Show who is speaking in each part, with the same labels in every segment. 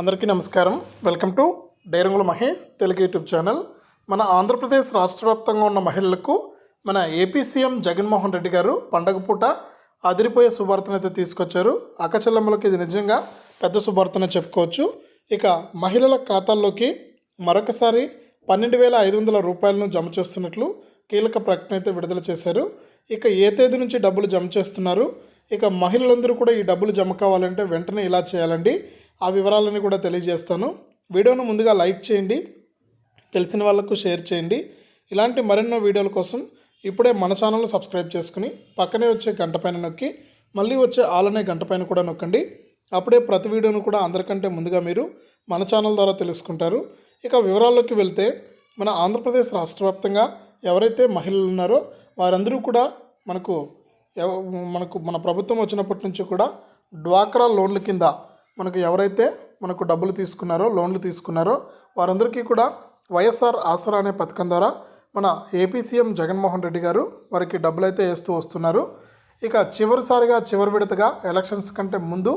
Speaker 1: అందరికీ నమస్కారం. Welcome to డైరంగుల మహేష్ తెలుగు యూట్యూబ్ ఛానల్. మన ఆంధ్రప్రదేశ్ రాష్ట్ర వ్యాప్తంగా ఉన్న మహిళలకు మన ఏపీ సీఎం జగన్మోహన్ రెడ్డి గారు పండగ పూట అదిరిపోయే శుభార్తను అయితే తీసుకొచ్చారు. అక్కచెల్లెమ్మలకు ఇది నిజంగా పెద్ద శుభార్తనే చెప్పుకోవచ్చు. ఇక మహిళల ఖాతాల్లోకి మరొకసారి పన్నెండు వేల ఐదు వందల రూపాయలను జమ చేస్తున్నట్లు కీలక ప్రకటన అయితే విడుదల చేశారు. ఇక ఏ తేదీ నుంచి డబ్బులు జమ చేస్తున్నారు? ఇక మహిళలందరూ కూడా ఈ డబ్బులు జమ కావాలంటే వెంటనే ఇలా చేయాలండి. ఆ వివరాలని కూడా తెలియజేస్తాను. వీడియోను ముందుగా లైక్ చేయండి తెలిసిన వాళ్ళకు షేర్ చేయండి. ఇలాంటి మరెన్నో వీడియోల కోసం ఇప్పుడే మన ఛానల్ను సబ్స్క్రైబ్ చేసుకుని పక్కనే వచ్చే గంట పైన నొక్కి మళ్ళీ వచ్చే ఆలనే గంట పైన కూడా నొక్కండి. అప్పుడే ప్రతి వీడియోను కూడా అందరికంటే ముందుగా మీరు మన ఛానల్ ద్వారా తెలుసుకుంటారు. ఇక వివరాల్లోకి వెళ్తే మన ఆంధ్రప్రదేశ్ రాష్ట్ర వ్యాప్తంగా ఎవరైతే మహిళలు ఉన్నారో వారందరూ కూడా మనకు మనకు మన ప్రభుత్వం వచ్చినప్పటి నుంచి కూడా డ్వాక్రా లోన్ల కింద మనకు ఎవరైతే మనకు డబ్బులు తీసుకున్నారో లోన్లు తీసుకున్నారో వారందరికీ కూడా వైఎస్ఆర్ ఆసరా అనే పథకం ద్వారా మన ఏపీ సీఎం జగన్మోహన్ రెడ్డి గారు వారికి డబ్బులు అయితే వేస్తూ వస్తున్నారు. ఇక చివరిసారిగా చివరి విడతగా ఎలక్షన్స్ కంటే ముందు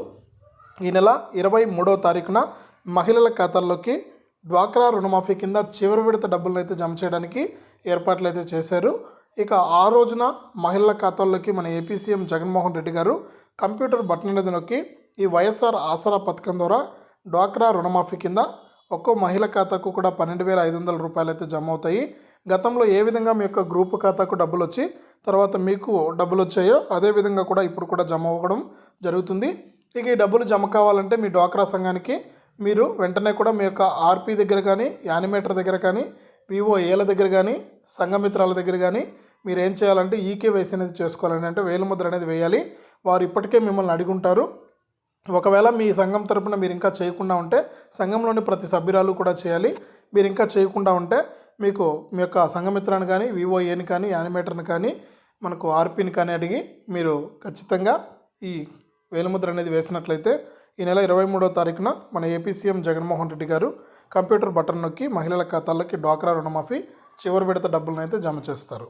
Speaker 1: ఈ నెల ఇరవై మూడవ తారీఖున మహిళల ఖాతాల్లోకి డ్వాక్రా రుణమాఫీ కింద చివరి విడత డబ్బులను అయితే జమ చేయడానికి ఏర్పాట్లు అయితే చేశారు. ఇక ఆ రోజున మహిళల ఖాతాల్లోకి మన ఏపీ సీఎం జగన్మోహన్ రెడ్డి గారు కంప్యూటర్ బటన్ అనేది నొక్కి ఈ వైఎస్ఆర్ ఆసరా పథకం ద్వారా డ్వాక్రా రుణమాఫీ కింద ఒక్కో మహిళ ఖాతాకు కూడా పన్నెండు వేల ఐదు వందల రూపాయలు అయితే జమ అవుతాయి. గతంలో ఏ విధంగా మీ యొక్క గ్రూప్ ఖాతాకు డబ్బులు వచ్చి తర్వాత మీకు డబ్బులు వచ్చాయో అదే విధంగా కూడా ఇప్పుడు కూడా జమ అవ్వడం జరుగుతుంది. ఇక ఈ డబ్బులు జమ కావాలంటే మీ డ్వాక్రా సంఘానికి మీరు వెంటనే కూడా మీ యొక్క ఆర్పీ దగ్గర కానీ యానిమేటర్ దగ్గర కానీ వివోఏల దగ్గర కానీ సంఘమిత్రాల దగ్గర కానీ మీరు ఏం చేయాలంటే ఈకేవైసీ అనేది చేసుకోవాలని అంటే వేలుముద్ర అనేది వేయాలి. వారు ఇప్పటికే మిమ్మల్ని అడిగి ఉంటారు ఒకవేళ మీ సంఘం తరపున మీరు ఇంకా చేయకుండా ఉంటే సంఘంలోని ప్రతి సభ్యురాలు కూడా చేయాలి. మీరు ఇంకా చేయకుండా ఉంటే మీకు మీ యొక్క సంఘమిత్రాన్ని కానీ వివోఏని కానీ యానిమేటర్ని కానీ మనకు ఆర్పీని కానీ అడిగి మీరు ఖచ్చితంగా ఈ వేలుముద్ర అనేది వేసినట్లయితే ఈ నెల ఇరవై మూడో తారీఖున మన ఏపీ సీఎం జగన్మోహన్ రెడ్డి గారు కంప్యూటర్ బటన్ నొక్కి మహిళల ఖాతాలకి డ్వాక్రా రుణమాఫీ చివరి విడత డబ్బులను అయితే జమ చేస్తారు.